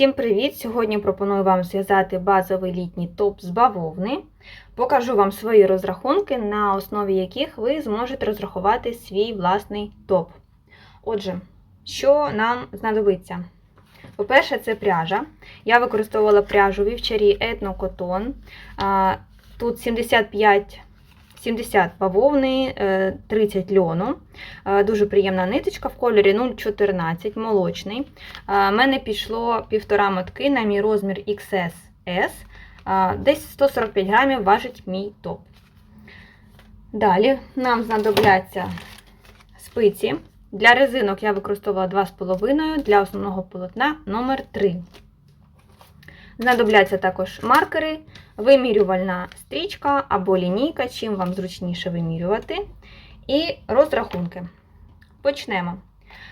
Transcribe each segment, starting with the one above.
Всім привіт! Сьогодні пропоную вам зв'язати базовий літній топ з бавовни. Покажу вам свої розрахунки, на основі яких ви зможете розрахувати свій власний топ. Отже, що нам знадобиться? По-перше, це пряжа. Я використовувала пряжу вівчарі Етно Котон. Тут 75 70 бавовни, е, 30 льону. Е, Дуже приємна ниточка в кольорі 0,14 молочний. У мене пішло півтора мотки на мій розмір XS. Е, Десь 145 грамів важить мій топ. Далі нам знадобляться спиці. Для резинок я використовувала 2,5, для основного полотна номер 3. Знадобляться також маркери, вимірювальна стрічка або лінійка, чим вам зручніше вимірювати, і розрахунки. Почнемо.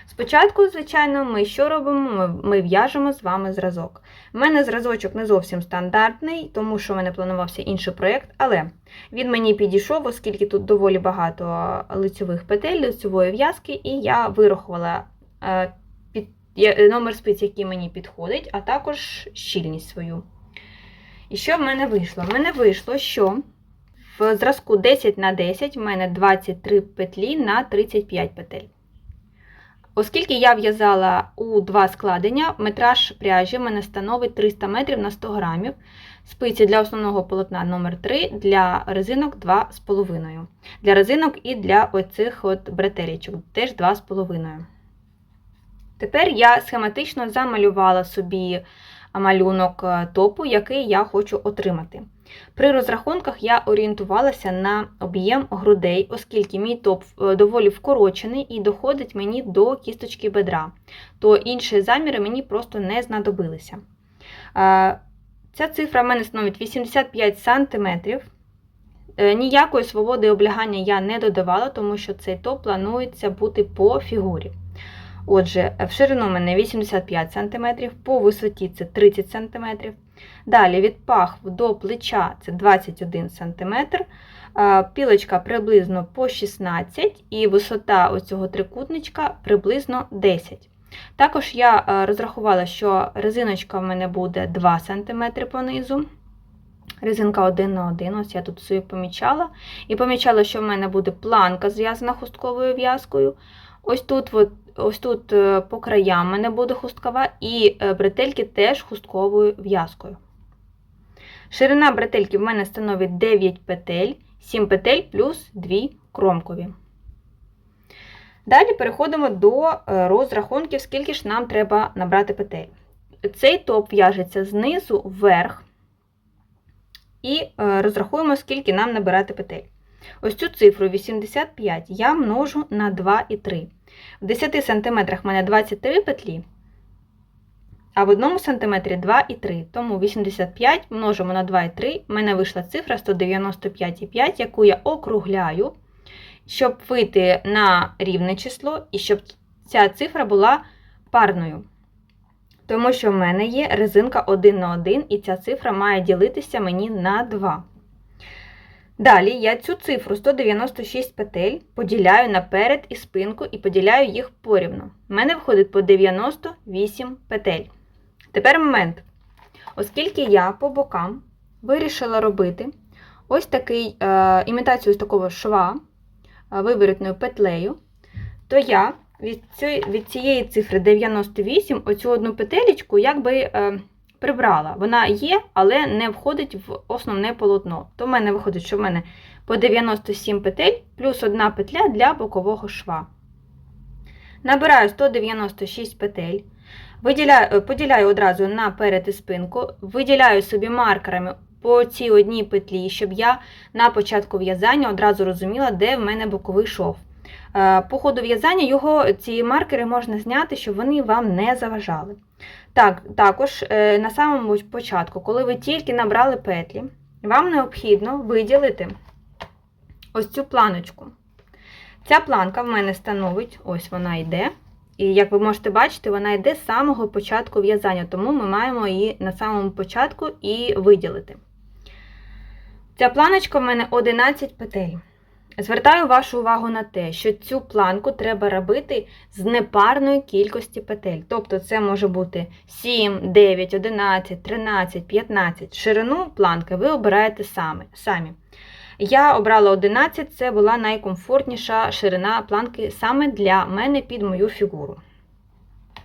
Спочатку, звичайно, ми що робимо? Ми, в'яжемо з вами зразок. У мене зразочок не зовсім стандартний, тому що в мене планувався інший проєкт, але він мені підійшов, оскільки тут доволі багато лицьових петель, лицьової в'язки, і я вирахувала е, номер спиць, який мені підходить, а також щільність свою. І що в мене вийшло? В мене вийшло, що в зразку 10 на 10 в мене 23 петлі на 35 петель. Оскільки я в'язала у два складення, метраж пряжі в мене становить 300 метрів на 100 грамів. Спиці для основного полотна номер 3 для резинок 2,5. Для резинок і для оцих от бретелічок теж 2,5. Тепер я схематично замалювала собі малюнок топу, який я хочу отримати. При розрахунках я орієнтувалася на об'єм грудей, оскільки мій топ доволі вкорочений і доходить мені до кісточки бедра, то інші заміри мені просто не знадобилися. Ця цифра в мене становить 85 см. Ніякої свободи облягання я не додавала, тому що цей топ планується бути по фігурі. Отже, в ширину у мене 85 см, по висоті це 30 см. Далі від пахв до плеча це 21 см, пілочка приблизно по 16 і висота оцього трикутничка приблизно 10 Також я розрахувала, що резиночка в мене буде 2 см понизу. Резинка 1 на 1, ось я тут собі помічала. І помічала, що в мене буде планка зв'язана хустковою в'язкою. Ось тут от, ось тут по краям мене буде хусткова, і бретельки теж хустковою в'язкою. Ширина бретельки в мене становить 9 петель, 7 петель плюс 2 кромкові. Далі переходимо до розрахунків, скільки ж нам треба набрати петель. Цей топ в'яжеться знизу вверх. І розрахуємо, скільки нам набирати петель. Ось цю цифру 85 я множу на 2,3. В 10 см в мене 23 петлі, а в 1 см 2,3. Тому 85 множимо на 2,3, в мене вийшла цифра 195,5, яку я округляю, щоб вийти на рівне число і щоб ця цифра була парною. Тому що в мене є резинка 1 на 1, і ця цифра має ділитися мені на 2. Далі я цю цифру 196 петель поділяю наперед і спинку і поділяю їх порівну. У мене виходить по 98 петель. Тепер момент. Оскільки я по бокам вирішила робити ось такий е, імітацію з такого шва е, виворітною петлею, то я від цієї, від цієї цифри 98 оцю одну петелечку якби. Е, прибрала. Вона є, але не входить в основне полотно. То в мене виходить, що в мене по 97 петель плюс одна петля для бокового шва. Набираю 196 петель, виділяю, поділяю одразу на перед і спинку, виділяю собі маркерами по цій одній петлі, щоб я на початку в'язання одразу розуміла, де в мене боковий шов. По ходу в'язання його ці маркери можна зняти, щоб вони вам не заважали. Так, Також е, на самому початку, коли ви тільки набрали петлі, вам необхідно виділити ось цю планочку. Ця планка в мене становить, ось вона йде. І, як ви можете бачити, вона йде з самого початку в'язання, тому ми маємо її на самому початку і виділити. Ця планочка в мене 11 петель. Звертаю вашу увагу на те, що цю планку треба робити з непарної кількості петель. Тобто це може бути 7, 9, 11, 13, 15. Ширину планки ви обираєте самі. Я обрала 11, це була найкомфортніша ширина планки саме для мене під мою фігуру.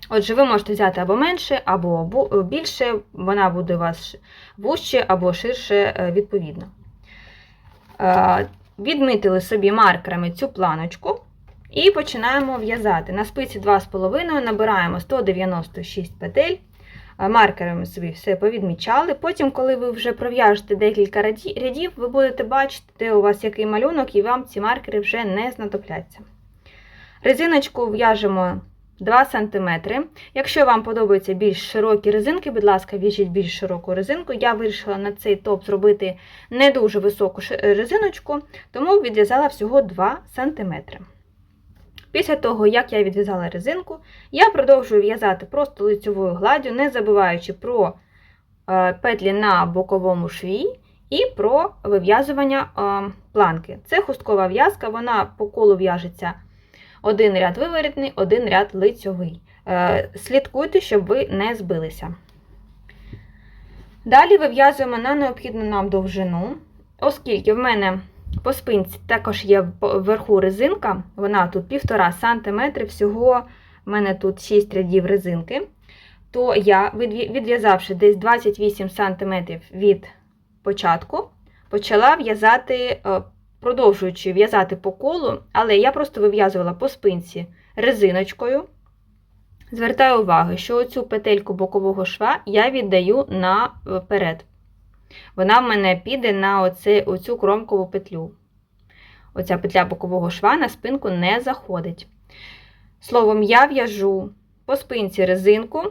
Отже, ви можете взяти або менше, або більше, вона буде у вас вужче або ширше е, відповідно. Відмітили собі маркерами цю планочку і починаємо в'язати. На спиці 2,5 набираємо 196 петель. Е, Маркерами собі все повідмічали. Потім, коли ви вже пров'яжете декілька рядів, ви будете бачити, де у вас який малюнок, і вам ці маркери вже не знадобляться. Резиночку в'яжемо 2 см. Якщо вам подобаються більш широкі резинки, будь ласка, в'яжіть більш широку резинку. Я вирішила на цей топ зробити не дуже високу резиночку, тому відв'язала всього 2 см. Після того, як я відв'язала резинку, я продовжую в'язати просто лицьовою гладдю, не забуваючи про е, петлі на боковому шві і про вив'язування е, планки. Це хусткова в'язка, вона по колу в'яжеться один ряд виворітний, один ряд лицьовий. Е, Слідкуйте, щоб ви не збилися. Далі вив'язуємо на необхідну нам довжину, оскільки в мене по спинці також є вверху резинка, вона тут 1,5 см, всього в мене тут 6 рядів резинки, то я, відв'язавши десь 28 см від початку, почала в'язати, е, продовжуючи в'язати по колу, але я просто вив'язувала по спинці резиночкою. Звертаю увагу, що оцю петельку бокового шва я віддаю наперед. Вона в мене піде на оце, оцю кромкову петлю. Оця петля бокового шва на спинку не заходить. Словом, я в'яжу по спинці резинку.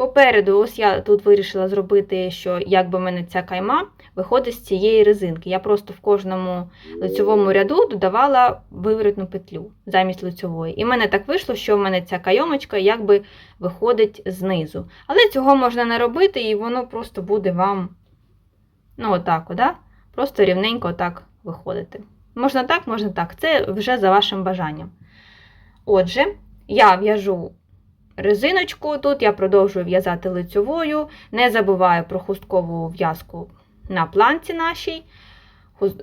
Попереду, ось я тут вирішила зробити, що якби в мене ця кайма виходить з цієї резинки. Я просто в кожному лицьовому ряду додавала виворотну петлю замість лицьової. І в мене так вийшло, що в мене ця кайомочка якби виходить знизу. Але цього можна не робити, і воно просто буде вам, ну, отак, да? просто рівненько отак виходити. Можна так, можна так. Це вже за вашим бажанням. Отже, я в'яжу резиночку, тут я продовжую в'язати лицьовою, не забуваю про хусткову в'язку на планці нашій.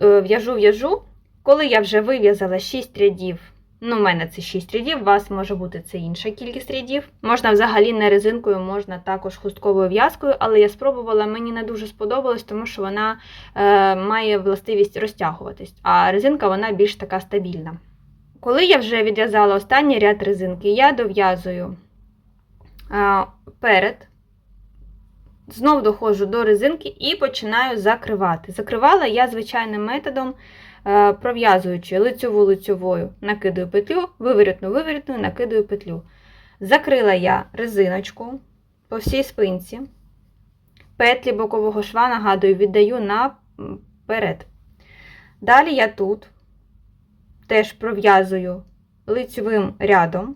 Е, В'яжу, в'яжу. Коли я вже вив'язала 6 рядів, ну, у мене це 6 рядів, у вас може бути це інша кількість рядів. Можна взагалі не резинкою, можна також хустковою в'язкою, але я спробувала, мені не дуже сподобалось, тому що вона е, має властивість розтягуватись, а резинка вона більш така стабільна. Коли я вже відв'язала останній ряд резинки, я дов'язую перед, знов доходжу до резинки і починаю закривати. Закривала я звичайним методом, е, пров'язуючи лицьову лицьовою, накидаю петлю, виворітну виворітну, накидаю петлю. Закрила я резиночку по всій спинці. Петлі бокового шва, нагадую, віддаю наперед. Далі я тут теж пров'язую лицьовим рядом,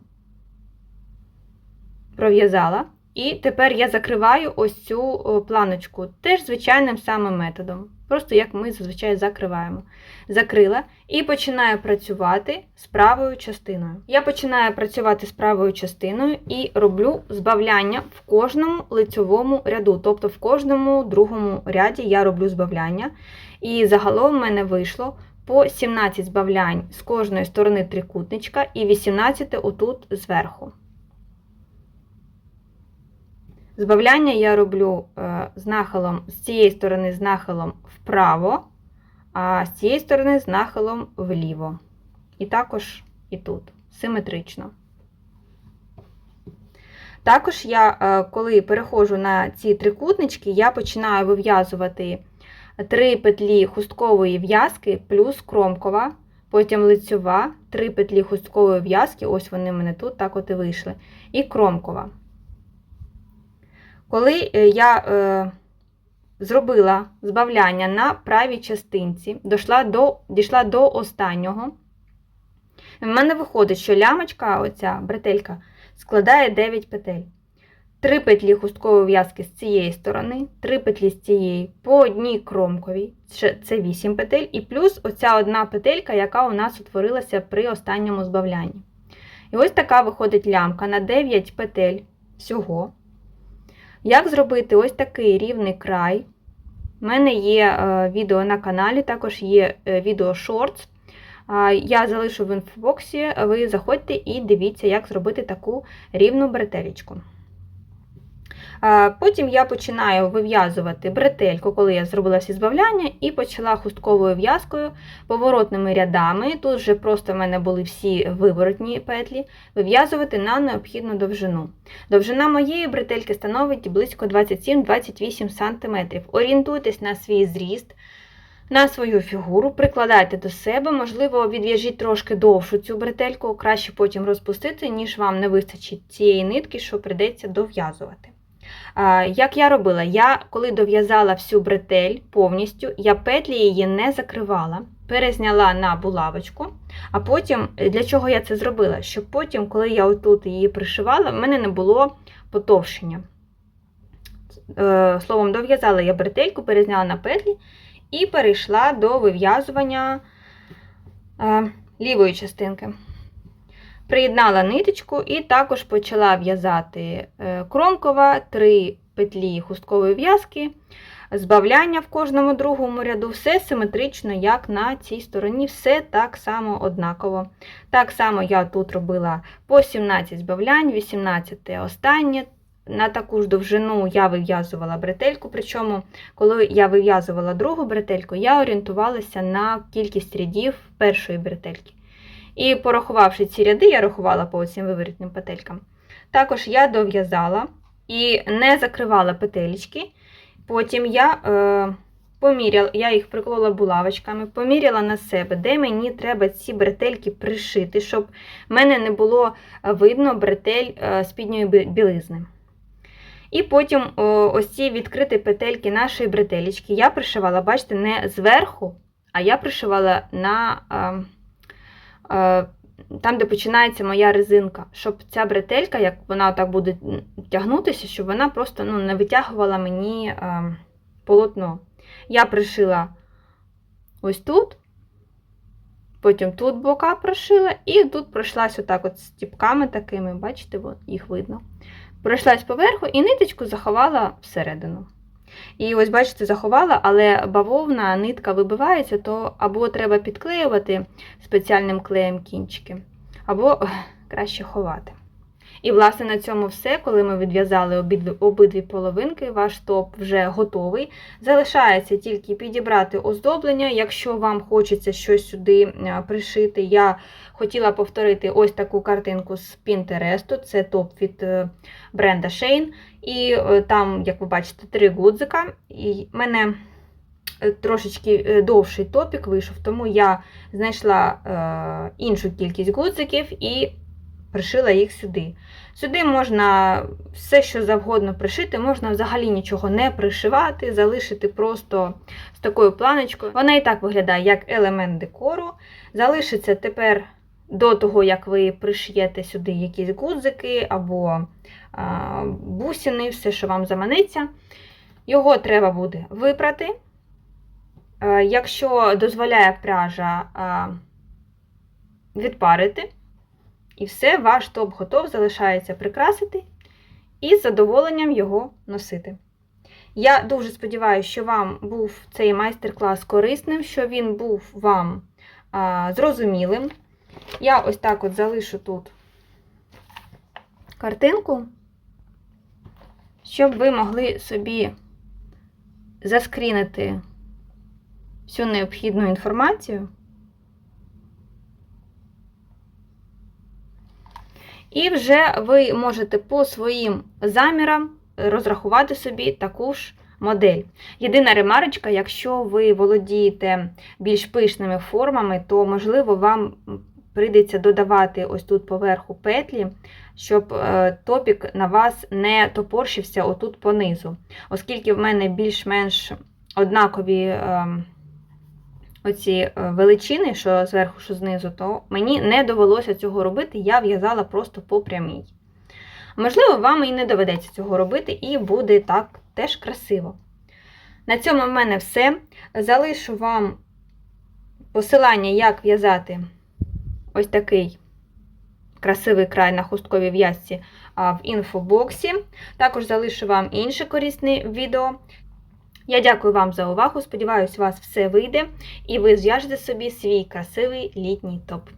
пров'язала. І тепер я закриваю ось цю планочку теж звичайним самим методом. Просто як ми зазвичай закриваємо. Закрила і починаю працювати з правою частиною. Я починаю працювати з правою частиною і роблю збавляння в кожному лицьовому ряду. Тобто в кожному другому ряді я роблю збавляння. І загалом в мене вийшло по 17 збавлянь з кожної сторони трикутничка і 18 отут зверху. Збавляння я роблю е, з нахилом з цієї сторони з нахилом вправо, а з цієї сторони з нахилом вліво. І також і тут, симетрично. Також я, е, коли переходжу на ці трикутнички, я починаю вив'язувати три петлі хусткової в'язки плюс кромкова, потім лицьова, три петлі хусткової в'язки, ось вони в мене тут так от і вийшли, і кромкова. Коли е, я е, зробила збавляння на правій частинці, дійшла до, дійшла до останнього, в мене виходить, що лямочка, оця бретелька, складає 9 петель. 3 петлі хусткової в'язки з цієї сторони, 3 петлі з цієї по одній кромковій, це 8 петель, і плюс оця одна петелька, яка у нас утворилася при останньому збавлянні. І ось така виходить лямка на 9 петель всього. Як зробити ось такий рівний край? У мене є е, відео на каналі, також є е, відео шортс. Я залишу в інфобоксі, ви заходьте і дивіться, як зробити таку рівну бретелечку. Потім я починаю вив'язувати бретельку, коли я зробила всі збавляння, і почала хустковою в'язкою, поворотними рядами. Тут вже просто в мене були всі виворотні петлі, вив'язувати на необхідну довжину. Довжина моєї бретельки становить близько 27-28 см. Орієнтуйтесь на свій зріст, на свою фігуру, прикладайте до себе, можливо, відв'яжіть трошки довшу цю бретельку, краще потім розпустити, ніж вам не вистачить цієї нитки, що прийдеться дов'язувати. Як я робила, я коли дов'язала всю бретель повністю, я петлі її не закривала, перезняла на булавочку, а потім, е, для чого я це зробила? Щоб потім, коли я отут її пришивала, в мене не було потовшення. Е, Словом, дов'язала я бретельку, перезняла на петлі і перейшла до вив'язування е, лівої частинки. Приєднала ниточку і також почала в'язати е, кромкова, 3 петлі хусткової в'язки, збавляння в кожному другому ряду, все симетрично, як на цій стороні, все так само однаково. Так само я тут робила по 17 збавлянь, 18 останнє. На таку ж довжину я вив'язувала бретельку, причому, коли я вив'язувала другу бретельку, я орієнтувалася на кількість рядів першої бретельки. І порахувавши ці ряди, я рахувала по цим виворітним петелькам. Також я дов'язала і не закривала петелечки. Потім я е, поміряла, я їх приколола булавочками, поміряла на себе, де мені треба ці бретельки пришити, щоб в мене не було видно бретель е, спідньої білизни. І потім о, ось ці відкриті петельки нашої бретелечки я пришивала, бачите, не зверху, а я пришивала на. Е, е, там, де починається моя резинка, щоб ця бретелька, як вона так буде тягнутися, щоб вона просто ну, не витягувала мені е, полотно. Я пришила ось тут, потім тут бока прошила, і тут пройшлась отак от стіпками такими, бачите, їх видно. Пройшлась поверху і ниточку заховала всередину. І ось, бачите, заховала, але бавовна нитка вибивається, то або треба підклеювати спеціальним клеєм кінчики, або краще ховати. І, власне, на цьому все. Коли ми відв'язали обидві, обидві половинки, ваш топ вже готовий. Залишається тільки підібрати оздоблення. Якщо вам хочеться щось сюди е, пришити, я хотіла повторити ось таку картинку з Pinterest. Це топ від е, бренда Shane. І е, там, як ви бачите, три гудзика. І мене трошечки довший топік вийшов, тому я знайшла е, іншу кількість гудзиків і пришила їх сюди. Сюди можна все, що завгодно пришити, можна взагалі нічого не пришивати, залишити просто з такою планочкою. Вона і так виглядає як елемент декору. Залишиться тепер до того, як ви пришиєте сюди якісь гудзики або а, бусини, все, що вам заманеться. Його треба буде випрати. Е, Якщо дозволяє пряжа відпарити. І все, ваш топ готов, залишається прикрасити і з задоволенням його носити. Я дуже сподіваюся, що вам був цей майстер-клас корисним, що він був вам а, зрозумілим. Я ось так от залишу тут картинку, щоб ви могли собі заскрінити всю необхідну інформацію. І вже ви можете по своїм замірам розрахувати собі таку ж модель. Єдина ремарочка, якщо ви володієте більш пишними формами, то, можливо, вам прийдеться додавати ось тут поверху петлі, щоб е, топік на вас не топорщився отут понизу. Оскільки в мене більш-менш однакові е, оці е, величини, що зверху, що знизу, то мені не довелося цього робити, я в'язала просто по прямій. Можливо, вам і не доведеться цього робити, і буде так теж красиво. На цьому в мене все. Залишу вам посилання, як в'язати ось такий красивий край на хустковій в'язці в інфобоксі. Також залишу вам інше корисне відео. Я дякую вам за увагу. Сподіваюсь, у вас все вийде і ви зв'яжете собі свій красивий літній топ.